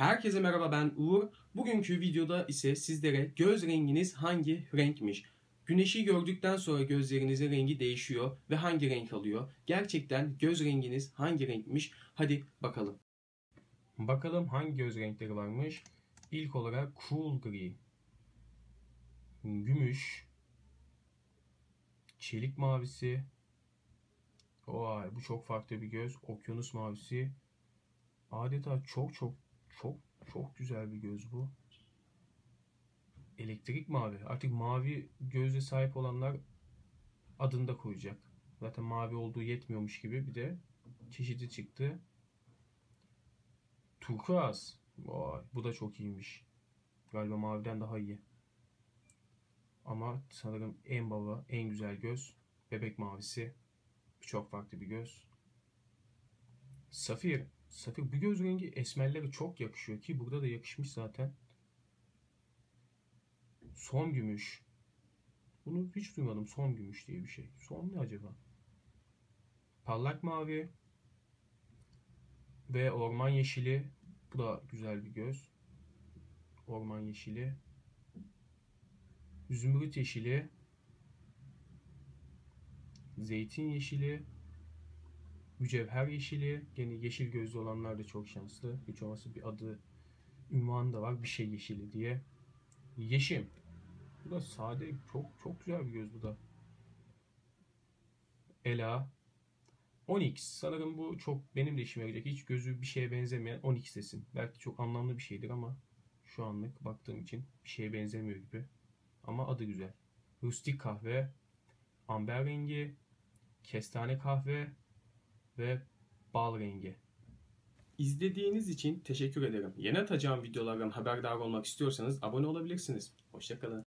Herkese merhaba ben Uğur. Bugünkü videoda ise sizlere göz renginiz hangi renkmiş? Güneşi gördükten sonra gözlerinizin rengi değişiyor ve hangi renk alıyor? Gerçekten göz renginiz hangi renkmiş? Hadi bakalım. Bakalım hangi göz renkleri varmış? İlk olarak cool gri, gümüş, çelik mavisi, Vay bu çok farklı bir göz. Okyanus mavisi. Adeta çok çok çok çok güzel bir göz bu. Elektrik mavi. Artık mavi göze sahip olanlar adını da koyacak. Zaten mavi olduğu yetmiyormuş gibi bir de çeşidi çıktı. Turkuaz. Vay bu da çok iyiymiş. Galiba maviden daha iyi. Ama sanırım en baba, en güzel göz bebek mavisi. Çok farklı bir göz. Safir. Safir bu göz rengi esmerlere çok yakışıyor ki burada da yakışmış zaten. Son gümüş. Bunu hiç duymadım. Son gümüş diye bir şey. Son ne acaba? Parlak mavi. Ve orman yeşili. Bu da güzel bir göz. Orman yeşili. Zümrüt yeşili. Zeytin yeşili. Mücevher yeşili. Gene yeşil gözlü olanlar da çok şanslı. Hiç olmazsa bir adı, ünvanı da var. Bir şey yeşili diye. Yeşim. Bu da sade. Çok çok güzel bir göz bu da. Ela. Onyx. Sanırım bu çok benim de işime yarayacak. Hiç gözü bir şeye benzemeyen Onyx desin. Belki çok anlamlı bir şeydir ama şu anlık baktığım için bir şeye benzemiyor gibi. Ama adı güzel. Rustik kahve, amber rengi, kestane kahve ve bal rengi. İzlediğiniz için teşekkür ederim. Yeni atacağım videolardan haberdar olmak istiyorsanız abone olabilirsiniz. Hoşçakalın.